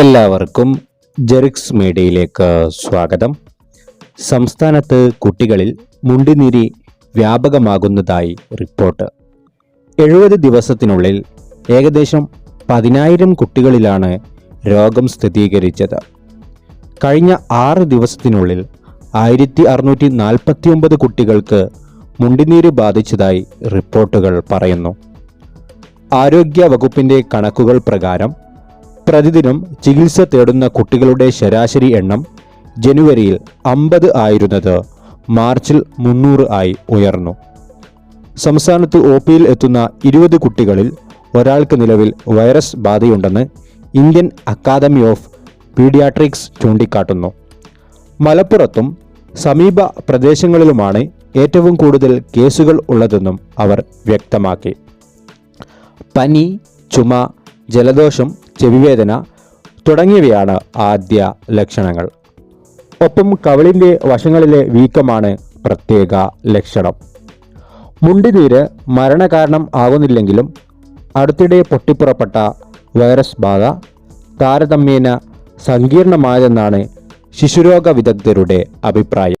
എല്ലാവർക്കും ജെറിക്സ് മീഡിയയിലേക്ക് സ്വാഗതം. സംസ്ഥാനത്ത് കുട്ടികളിൽ മുണ്ടിനിരി വ്യാപകമാകുന്നതായി റിപ്പോർട്ട്. എഴുപത് ദിവസത്തിനുള്ളിൽ ഏകദേശം പതിനായിരം കുട്ടികളിലാണ് രോഗം സ്ഥിരീകരിച്ചത്. കഴിഞ്ഞ ആറ് ദിവസത്തിനുള്ളിൽ ആയിരത്തി അറുന്നൂറ്റി നാൽപ്പത്തിയൊമ്പത് കുട്ടികൾക്ക് മുണ്ടിനീര് ബാധിച്ചതായി റിപ്പോർട്ടുകൾ പറയുന്നു. ആരോഗ്യ വകുപ്പിന്റെ കണക്കുകൾ പ്രകാരം പ്രതിദിനം ചികിത്സ തേടുന്ന കുട്ടികളുടെ ശരാശരി എണ്ണം ജനുവരിയിൽ അമ്പത് ആയിരുന്നത് മാർച്ചിൽ മുന്നൂറ് ആയി ഉയർന്നു. സംസ്ഥാനത്ത് ഒ പിയിൽ എത്തുന്ന ഇരുപത് കുട്ടികളിൽ ഒരാൾക്ക് നിലവിൽ വൈറസ് ബാധയുണ്ടെന്ന് ഇന്ത്യൻ അക്കാദമി ഓഫ് പീഡിയാട്രിക്സ് ചൂണ്ടിക്കാട്ടുന്നു. മലപ്പുറത്തും സമീപ പ്രദേശങ്ങളിലുമാണ് ഏറ്റവും കൂടുതൽ കേസുകൾ ഉള്ളതെന്നും അവർ വ്യക്തമാക്കി. പനി ചുമ ജലദോഷം ചെവിവേദന തുടങ്ങിയവയാണ് ആദ്യ ലക്ഷണങ്ങൾ. ഒപ്പം കവിളിന്റെ വശങ്ങളിലെ വീക്കമാണ് പ്രത്യേക ലക്ഷണം. മുണ്ടിനീര് മരണകാരണം ആകുന്നില്ലെങ്കിലും അടുത്തിടെ പൊട്ടിപ്പുറപ്പെട്ട വൈറസ് ബാധ താരതമ്യേന സങ്കീർണമായതെന്നാണ് ശിശുരോഗ വിദഗ്ധരുടെ അഭിപ്രായം.